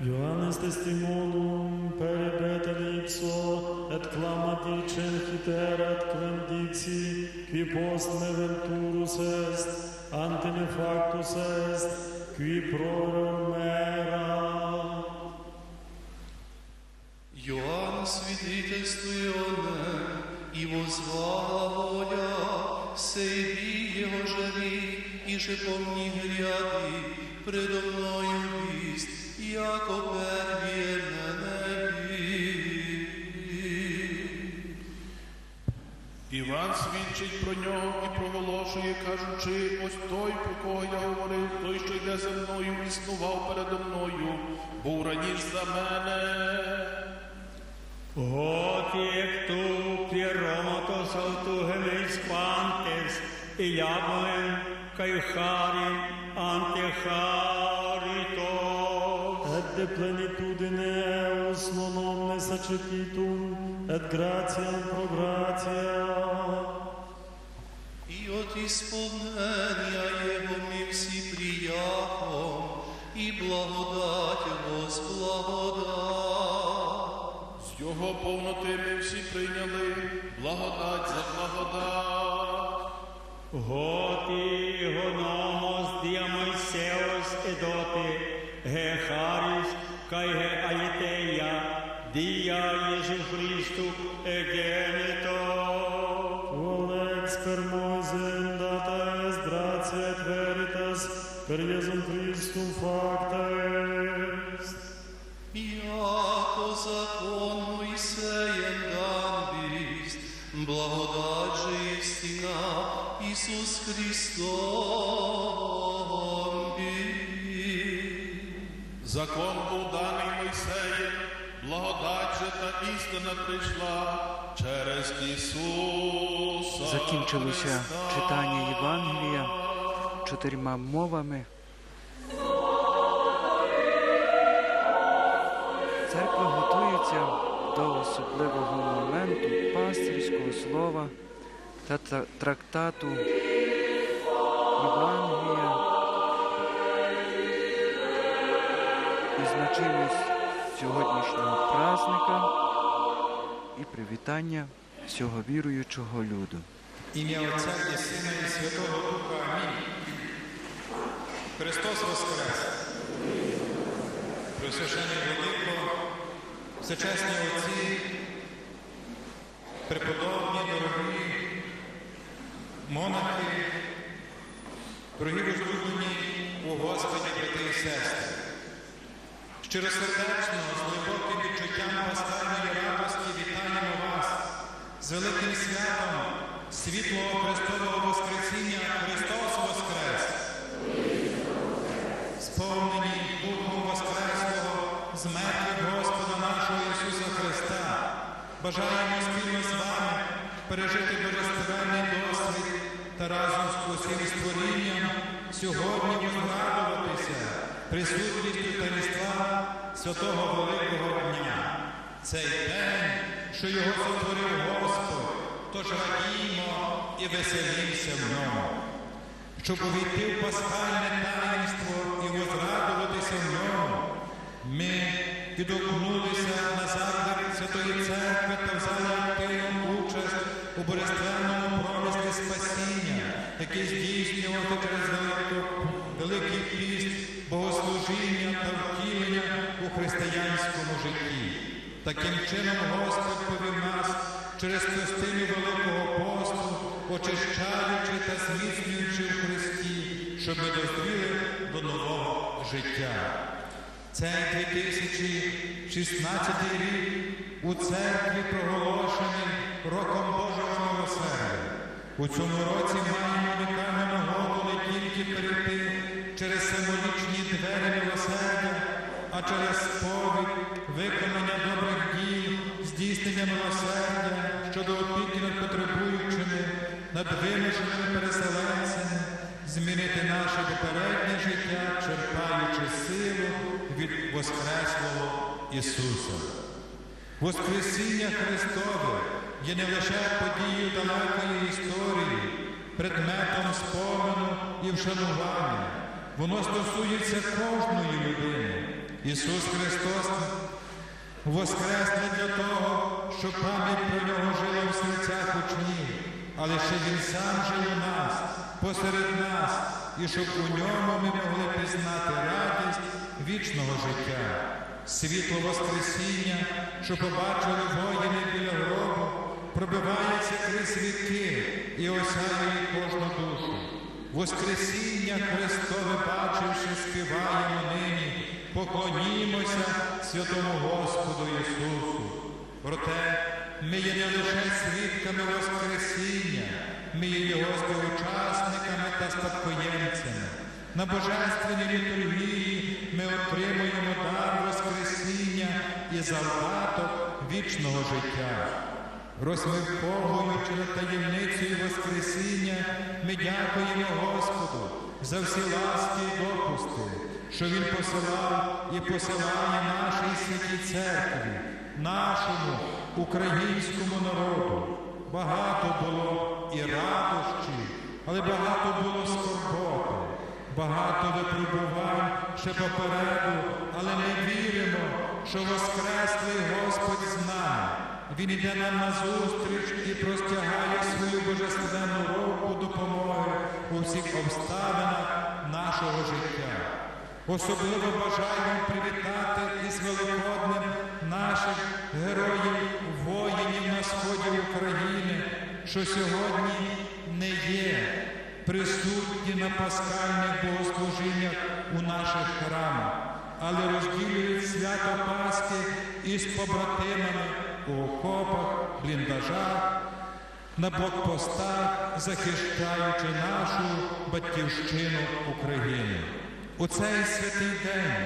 Johannes testimonum peribet ipso et clama dicen hiterat quem dixi qui post me venturus est ante me factus est qui proror mera Иоанн свидетельствует и возвала воля, сей его жени, и же помни гряды, предо мною вість, яко первіє. Іван свідчить про нього і проголошує, кажучи, ось той, про кого я говорив, той, що йде за мною, існував передо мною, був раніше за мене. Hotiek tu pieromotos autuhelis pantes, Iabuen caecharim antecharitos. et de plenitudine eos non omnes acetitum et gratiam pro gratia от исполнения Его мы все приятом, и благодать возблагодать. З його повноти ми всі прийняли благодать за благодать. Hoti honomos dia Moiseos edote, he kai he aieteia dia Iesu Christu egenito. Quod ex per Moisem data est gratia et veritas per Iesum Christum facta est. Iacos acon Moiseiem gambis blagodat istina Isus Christos. Закон був даний Мойсеєм, благодать же та істина прийшла через Ісуса. Закінчилося читання Євангелія чотирма мовами. Церква готується до особливого моменту пастирського слова та трактату Євангелія значимість сьогоднішнього празника і привітання всього віруючого люду. Ім'я Отця і Сина і Святого Духа. Амінь. Христос Воскрес! Пресвящений Велико, всечесні отці, преподобні, дорогі, монахи, дорогі возлюблені у Господі, брати і сестри. Щиросердечно, з глибоким відчуттям пасхальної радості вітаємо вас з великим святом світлого Христового Воскресіння Христос Воскрес! Сповнені Духом Воскреслого з мертвих Господа нашого Ісуса Христа, бажаємо спільно з вами пережити божественний досвід та разом з усім створінням сьогодні возрадуватися присутністю таїнства Святого Великого Дня. Цей день, що його сотворив Господь, тож радіємо і веселімося в ньому щоб увійти в пасхальне таїнство і возрадуватися в ньому, ми відгукнулися на Святої Церкви та взяли активну участь у божественному промислі спасіння, який здійснював через велико- Великий піст, богослужіння та втілення у християнському житті. Таким чином Господь повів нас через пустиню Великого посту, очищаючи та зміцнюючи в Христі, щоб ми дозріли до нового життя. Цей 2016 рік у церкві проголошений роком Божого милосердя. У цьому році маємо унікальну нагоду не тільки перейти через символічні двері милосердя, а через сповідь, виконання добрих дій, здійснення милосердя щодо опіки над потребуючими, над вимушеними переселенцями, змінити наше попереднє життя, черпаючи силу від Воскреслого Ісуса. Воскресіння Христове є не лише подією далекої історії, предметом спомену і вшанування. Воно стосується кожної людини. Ісус Христос воскрес не для того, щоб пам'ять про нього жила в серцях учнів, але ще Він сам жив у нас, посеред нас, і щоб у ньому ми могли пізнати радість вічного життя, світло Воскресіння, що побачили воїни біля гробу, пробивається крізь віки і осяює кожну душу. Воскресіння Христове бачивши, співаємо нині, поклонімося святому Господу Ісусу. Проте ми є не лише свідками Воскресіння, ми є Його співучасниками та спадкоємцями. На божественній літургії ми отримуємо дар Воскресіння і завдаток вічного життя. Розмірковуючи над таємницею Воскресіння, ми дякуємо Господу за всі ласки і допусти, що Він посилав і посилає нашій святій церкві, нашому українському народу. Багато було і радощів, але багато було скорботи, багато випробувань ще попереду, але ми віримо, що Воскреслий Господь з нами. Він іде нам на зустріч і простягає свою божественну руку допомоги у всіх обставинах нашого життя. Особливо бажаємо привітати із Великоднем наших героїв, воїнів на сході України, що сьогодні не є присутні на пасхальних богослужіннях у наших храмах, але розділюють свято Пасхи із побратимами у окопах, бліндажах, на блокпостах, захищаючи нашу батьківщину України. У цей святий день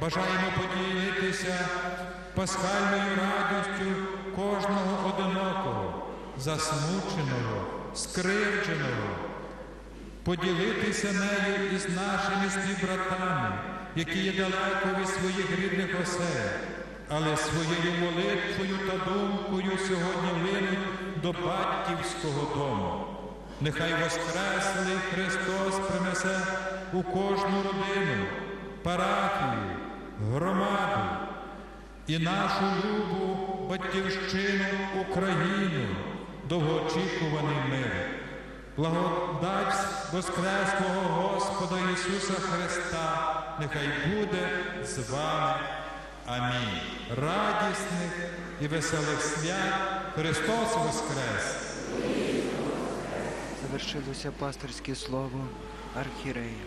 бажаємо поділитися пасхальною радістю кожного одинокого, засмученого, скривдженого, поділитися нею із нашими співбратами, які є далеко від своїх рідних осель, але своєю молитвою та думкою сьогодні линуть до батьківського дому. Нехай Воскреслий Христос принесе у кожну родину, парафію, громаду і нашу любу батьківщину Україну, довгоочікуваний мир. Благодать Воскреслого Господа Ісуса Христа нехай буде з вами. Амінь. Радісних і веселих свят Христос Воскрес! Завершилося пастирське слово архірея.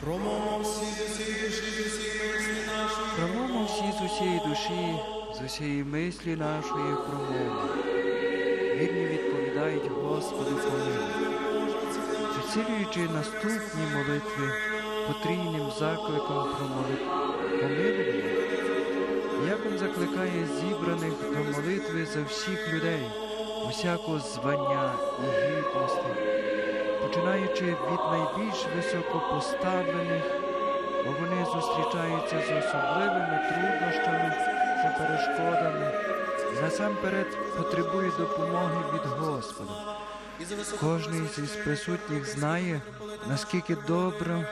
Промовимо всі з усієї душі, з усіх мислі нашої. Промовмо всі з усієї душі, з усієї мислі нашої промови. Вірні відповідають Господу помилуй. Підсилюючи наступні молитви потрійним закликом про молитву помилування, Яков закликає зібраних до молитви за всіх людей, усякого звання і гідності, починаючи від найбільш високопоставлених, бо вони зустрічаються з особливими труднощами та перешкодами насамперед потребують допомоги від Господа. Кожний із присутніх знає, наскільки добро,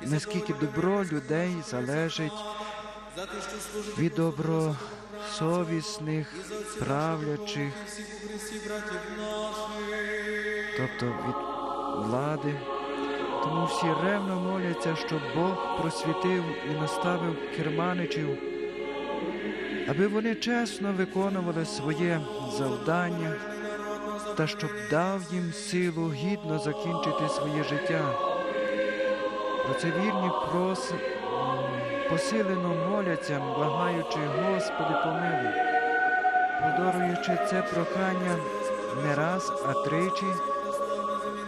наскільки добро людей залежить від добросовісних, правлячих, тобто від влади. Тому всі ревно моляться, щоб Бог просвітив і наставив керманичів, аби вони чесно виконували своє завдання та щоб дав їм силу гідно закінчити своє життя. Про це вірні прос... посилено моляться, благаючи, Господи, помилуй, продовжуючи це прохання не раз, а тричі.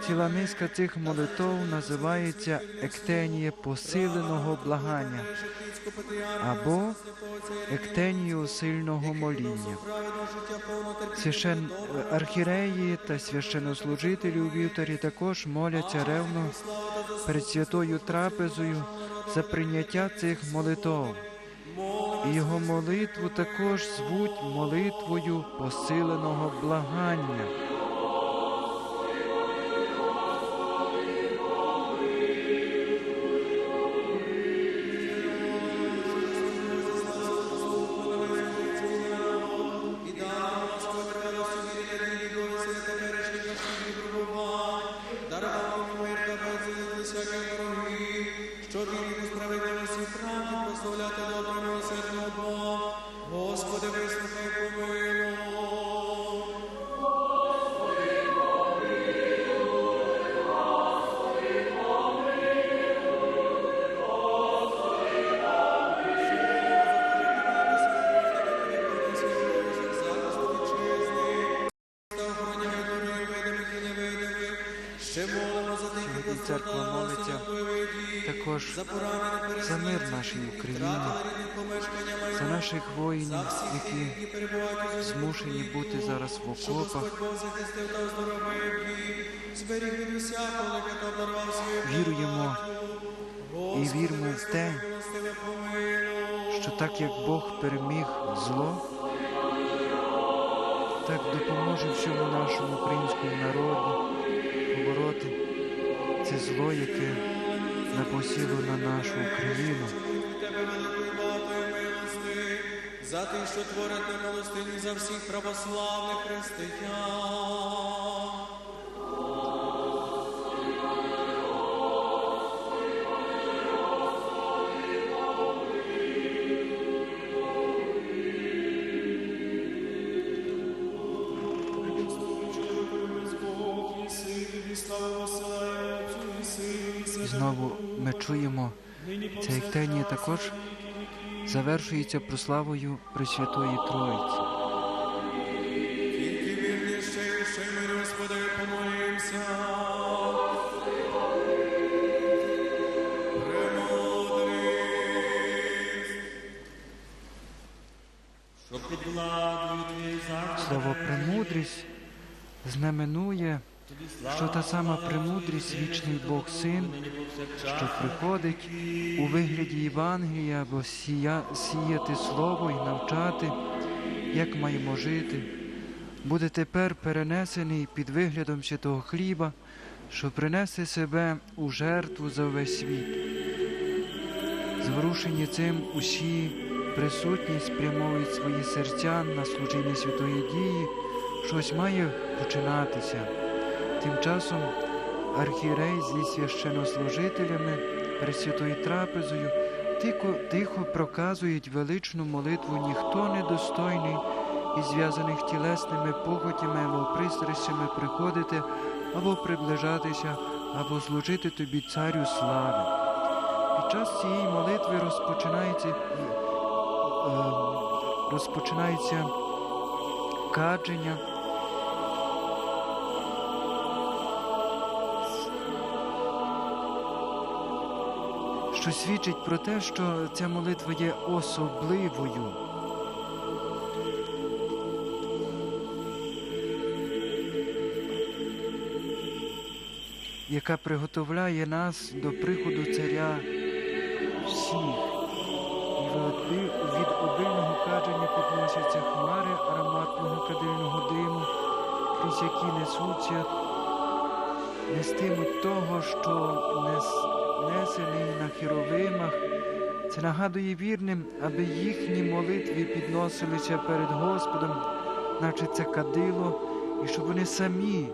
Ціла низка цих молитов називається ектенія посиленого благання або ектенію сильного моління. Священ... Архіреї та священнослужителі у вівтарі також моляться ревно перед святою трапезою за прийняття цих молитов. І його молитву також звуть молитвою посиленого благання. Прославляти доброго милосердного. Господи, вислухай помилуй. Церква молиться також за мир помешкання майна, за наших воїнів, які змушені бути зараз в окопах. Віруємо і віримо в те, що так як Бог переміг зло, так допоможе всьому нашому українському народу побороти це зло, яке напосіло на нашу Україну. За те, що творить на милостині за всіх православних християн. Знову ми чуємо, ця ектенія також завершується прославою Пресвятої Троїці. Слово премудрість знаменує, що та сама премудрість, вічний Бог Син, що приходить у вигляді Євангелія або сія, сіяти слово і навчати, як маємо жити, буде тепер перенесений під виглядом святого хліба, що принесе себе у жертву за весь світ. Зворушені цим усі присутні спрямовують свої серця на служіння святої дії, щось має починатися. Тим часом архієрей зі священнослужителями перед святою трапезою тихо, тихо проказують величну молитву ніхто недостойний і зв'язаних тілесними похотями або пристрастями приходити або приближатися, або служити тобі царю слави. Під час цієї молитви розпочинається, е, розпочинається кадження. Що свідчить про те, що ця молитва є особливою. яка приготовляє нас до приходу царя всіх. І від, обильного кадження підносяться хмари ароматного кадильного диму, крізь які несуться, нестимуть того, що нес, несений на хіровимах. Це нагадує вірним, аби їхні молитви підносилися перед Господом, наче це кадило, і щоб вони самі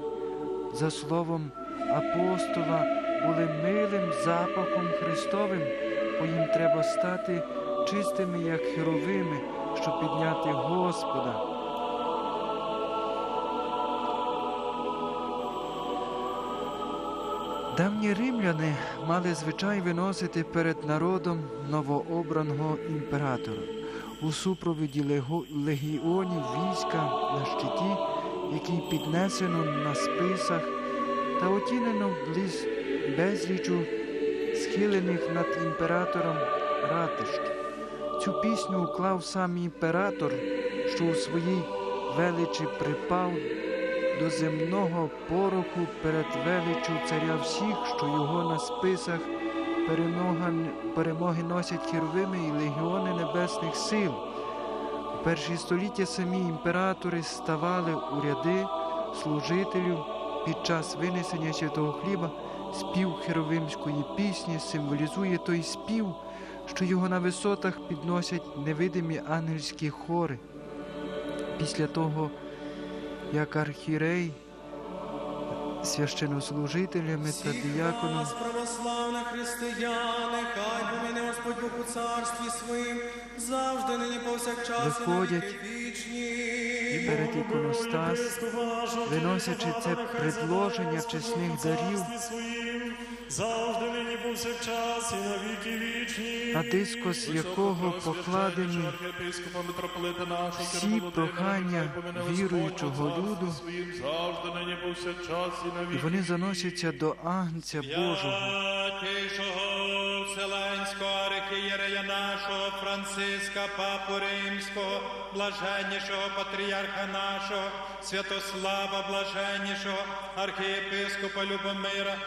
за словом апостола були милим запахом Христовим, бо їм треба стати чистими, як херовими, щоб підняти Господа. Давні римляни мали звичай виносити перед народом новообраного імператора у супроводі легіонів війська на щиті, який піднесено на списах та отінено близь безлічу схилених над імператором ратищ. Цю пісню уклав сам імператор, що у своїй величі припав до земного пороху перед величю царя всіх, що його на списах перемоги носять херувими і легіони небесних сил. У перші століття самі імператори ставали у ряди служителів під час винесення святого хліба. Спів херовимської пісні символізує той спів, що його на висотах підносять невидимі ангельські хори. Після того, як архірей священнослужителями та Всіх діяконом нас, православних християни, хай поміне Господь Бог у царстві своїм, завжди нині повсякчас і на Виходять вічні. перед іконостас, виносячи це предложення чесних дарів, завжди нині повсякчас і на віки вічні. на дискос якого покладені архієпископа всі прохання віруючого люду, завжди нині повсякчас і на і вони заносяться до Агнця Божого. Вселенського архієрея нашого Франциска, Папу Римського, блаженнішого патріарха нашого, Святослава, блаженнішого, архієпископа Любомира,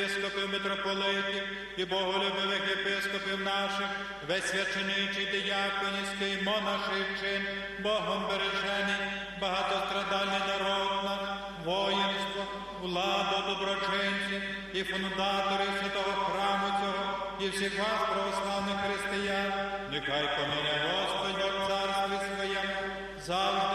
архієпископів митрополитів і боголюбивих єпископів наших, весь священичий дияконівський монаший чин, Богом бережений, багатострадальний народ наш, воїнство, владу, доброчинців і фундатори святого храму цього, і всіх вас, православних християн, нехай помине Господь царстві своєму, завжди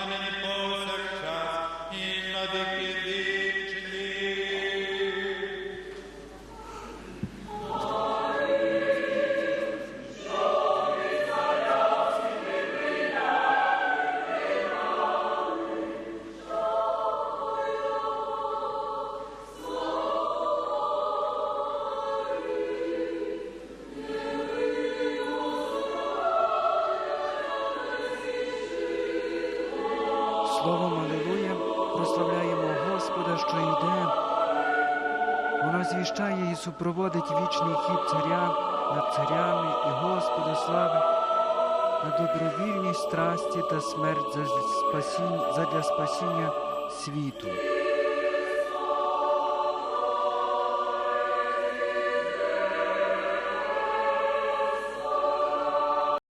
Воно і супроводить вічний хід царя над царями і Господа слави, на добровільній страсті та смерть задля спасіння світу.